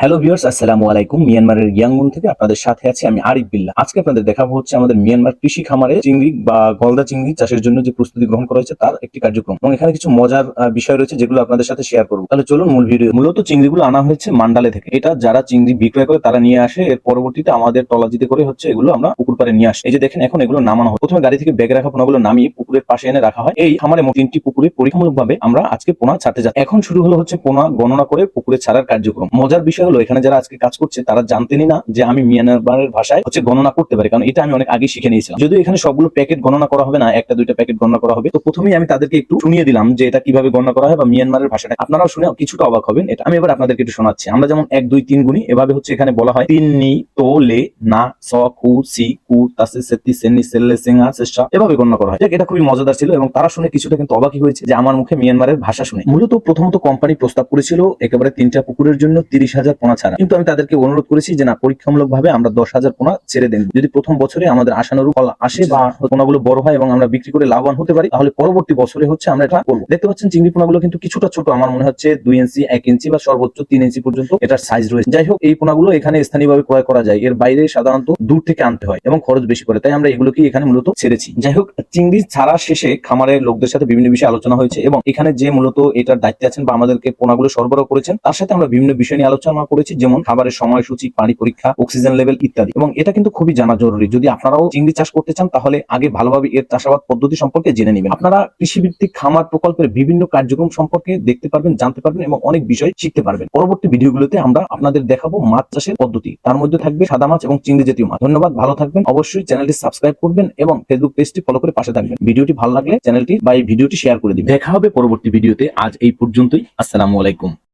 Hello viewers আসসালামু আলাইকুম। মিয়ানমারের ইয়াঙ্গুন থেকে আপনাদের সাথে আছি আমি আরিফ বিল্লাহ আজকে আপনাদের দেখাবো হচ্ছে আমাদের মিয়ানমার কৃষি খামারে চিংড়ি বা গলদা চিংড়ি চাষের জন্য যে প্রস্তুতি গ্রহণ করা হয়েছে তার একটি কার্যক্রম। এবং এখানে কিছু মজার বিষয় রয়েছে যেগুলো আপনাদের সাথে শেয়ার করব। তাহলে চলুন মূল ভিডিও মূলত চিংড়িগুলো আনা হয়েছে মান্ডালে থেকে। এটা যারা চিংড়ি বিক্রয় করে তারা নিয়ে আসে। এর পরবর্তীতে আমাদের তলাজিতে করে হচ্ছে এগুলো আমরা পুকুর পাড়ে নিয়ে আসি। এই যে দেখেন, এখন এগুলো নামানো হয়। প্রথমে গাড়ি থেকে ব্যাগে রাখা পোনাগুলো নামিয়ে পুকুরের পাশে এনে রাখা হয়। এই খামারে মোট তিনটি পুকুরে পরীক্ষামূলকভাবে আমরা আজকে পোনা ছাড়তে যাচ্ছি। এখন শুরু হলো হচ্ছে পোনা গণনা করে পুকুরে ছাড়ার কার্যক্রম। মজার বিষয় হলো, এখানে যারা আজকে কাজ করছে, তারা জানতেনই না যে আমি মিয়ানমারের ভাষায় হচ্ছে গণনা করতে পারি। কারণ এটা আমি অনেক আগে শিখে নিয়েছিলাম। যদিও এখানে সবগুলো প্যাকেট গণনা করা হবে না, একটা, দুইটা প্যাকেট গণনা করা হবে। তো প্রথমেই আমি তাদেরকে একটু শুনিয়ে দিলাম যে এটা কীভাবে গণনা করা হয় বা মিয়ানমারের ভাষাটা। আপনারাও শুনে কিছুটা অবাক হবেন, এটা আমি এবার আপনাদেরকে একটু শোনাচ্ছি। আমরা যেমন এক, দুই, তিন গুণি এভাবে হচ্ছে এখানে বলা হয়। তিন, নি, তো, লে, না, স কু সি কু তাসে সেতি সেনি সেল্লে সেঙ্গা সেসা এভাবে গণনা করা হয়। এটা খুবই মজাদার ছিল এবং তারা শুনে কিছুটা কিন্তু অবাকই হয়েছে যে আমার মুখে মিয়ানমারের ভাষা শুনে। মূলত প্রথমত কোম্পানি প্রস্তাব করেছিল একেবারে তিনটা পুকুরের জন্য তিরিশ হাজার পোনা ছাড়া। কিন্তু আমি তাদেরকে অনুরোধ করেছি যে, না পরীক্ষামূলক ভাবে আমরা দশ হাজার পোনা ছেড়ে দেন। যদি প্রথম বছরে আমাদের আশানুরূপ ফল আসে বা পোনাগুলো বড় হয় এবং আমরা বিক্রি করে লাভবান হতে পারি, তাহলে পরবর্তী বছরে হচ্ছে আমরা এটা করব। দেখতে পাচ্ছেন, চিংড়ি পোনাগুলো কিন্তু কিছুটা ছোট। আমার মনে হচ্ছে দুই ইঞ্চি, এক ইঞ্চি বা সর্বোচ্চ তিন ইঞ্চি পর্যন্ত এটার সাইজ রয়েছে। যাই হোক, এই পোনাগুলো এখানে স্থানীয়ভাবে ক্রয় করা যায়। এর বাইরে সাধারণত দূর থেকে আনতে হয় এবং খরচ বেশি পড়ে। তাই আমরা এগুলোকে এখানে মূলত ছেড়েছি। যাই হোক, চিংড়ি ছাড়া শেষে খামারের লোকদের সাথে বিভিন্ন বিষয়ে আলোচনা হয়েছে এবং এখানে যে মূলত এটার দায়িত্বে আছেন বা আমাদেরকে পোনাগুলো সরবরাহ করেছেন, তার সাথে আমরা বিভিন্ন বিষয় নিয়ে আলোচনা করেছি যেমন খাবারের সময়সূচি, পানি পরীক্ষা অক্সিজেন লেভেল ইত্যাদি। এবং এটা কিন্তু খুবই জানা জরুরি। যদি আপনারাও চিংড়ি চাষ করতে চান, তাহলে আগে ভালোভাবে এর চাষাবাদ পদ্ধতি সম্পর্কে জেনে নেবেন। আপনারা কৃষিভিত্তিক খামার প্রকল্পের বিভিন্ন কার্যক্রম সম্পর্কে দেখতে পারবেন, জানতে পারবেন এবং অনেক বিষয় শিখতে পারবেন। পরবর্তী ভিডিওগুলোতে আমরা আপনাদের দেখাবো মাছ চাষের পদ্ধতি। তার মধ্যে থাকবে সাদা মাছ এবং চিংড়ি জাতীয় মাছ। ধন্যবাদ, ভালো থাকবেন। অবশ্যই চ্যানেলটি সাবস্ক্রাইব করবেন এবং ফেসবুক পেজটি ফলো করে পাশে থাকবেন। ভিডিওটি ভালো লাগলে চ্যানেলটি বা এই ভিডিওটি শেয়ার করে দিবেন। দেখা হবে পরবর্তী ভিডিওতে। আজ এই পর্যন্তই। আসসালামু আলাইকুম।